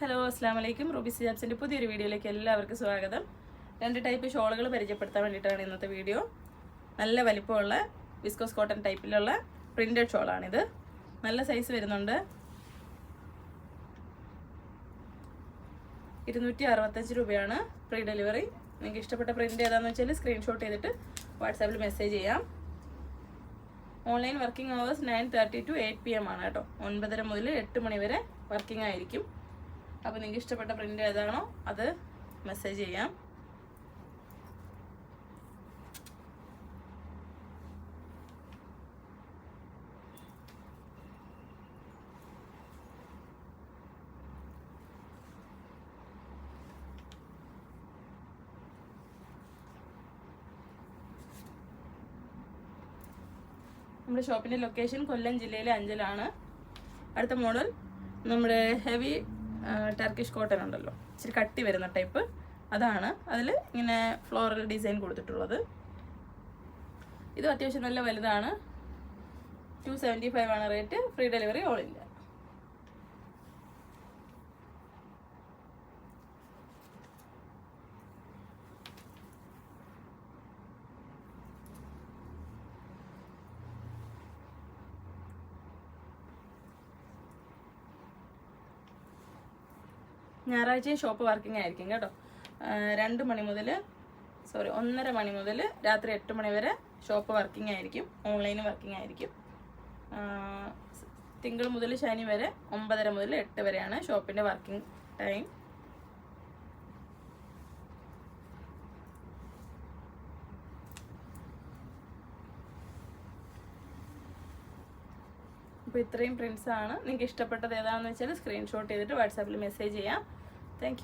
Hello അസ്സാം വലൈക്കും Ruby സിജാബ്സിന്റെ പുതിയൊരു വീഡിയോയിലേക്ക് എല്ലാവർക്കും സ്വാഗതം. രണ്ട് ടൈപ്പ് ഷോളുകൾ പരിചയപ്പെടുത്താൻ വേണ്ടിയിട്ടാണ് ഇന്നത്തെ വീഡിയോ. നല്ല വലിപ്പമുള്ള വിസ്കോസ് കോട്ടൺ ടൈപ്പിലുള്ള പ്രിന്റഡ് ഷോളാണിത്. നല്ല സൈസ് വരുന്നുണ്ട്. ഇരുന്നൂറ്റി അറുപത്തഞ്ച് രൂപയാണ് ഫ്രീ ഡെലിവറി നിങ്ങൾക്ക് ഇഷ്ടപ്പെട്ട പ്രിന്റ് ഏതാണെന്ന് വെച്ചാൽ സ്ക്രീൻഷോട്ട് ചെയ്തിട്ട് വാട്സാപ്പിൽ മെസ്സേജ് ചെയ്യാം. Online working hours nine thirty to eight P M ആണ് കേട്ടോ. ഒൻപതര മുതൽ എട്ട് മണി വരെ വർക്കിംഗ് ആയിരിക്കും. അപ്പോൾ നിങ്ങൾക്ക് ഇഷ്ടപ്പെട്ട പ്രിന്റ് ഏതാണോ അത് മെസ്സേജ് ചെയ്യാം. നമ്മുടെ ഷോപ്പിന്റെ ലൊക്കേഷൻ കൊല്ലം ജില്ലയിലെ അഞ്ചലാണ്. അടുത്ത മോഡൽ നമ്മുടെ ഹെവി ടർക്കിഷ് കോട്ടൺ ഉണ്ടല്ലോ. ഇച്ചിരി കട്ടി വരുന്ന ടൈപ്പ് അതാണ് അതിൽ ഇങ്ങനെ ഫ്ലോറൽ ഡിസൈൻ കൊടുത്തിട്ടുള്ളത്. ഇത് അത്യാവശ്യം നല്ല വലുതാണ്. ടു സെവന്റി ഫൈവ് ആണ് റേറ്റ് ഫ്രീ ഡെലിവറി ഓൾ ഇല്ല ഞായറാഴ്ചയും ഷോപ്പ് വർക്കിംഗ് ആയിരിക്കും കേട്ടോ. രണ്ട് മണി മുതൽ സോറി ഒന്നര മണി മുതൽ രാത്രി എട്ട് മണി വരെ ഷോപ്പ് വർക്കിംഗ് ആയിരിക്കും ഓൺലൈൻ വർക്കിംഗ് ആയിരിക്കും. തിങ്കൾ മുതൽ ശനി വരെ ഒമ്പതര മുതൽ എട്ട് വരെയാണ് ഷോപ്പിന്റെ വർക്കിംഗ് ടൈം അപ്പോൾ ഇത്രയും പ്രിൻസാണ് നിങ്ങൾക്ക് ഇഷ്ടപ്പെട്ടത് ഏതാണെന്ന് വെച്ചാൽ സ്ക്രീൻഷോട്ട് ചെയ്തിട്ട് വാട്സാപ്പിൽ മെസ്സേജ് ചെയ്യാം. താങ്ക്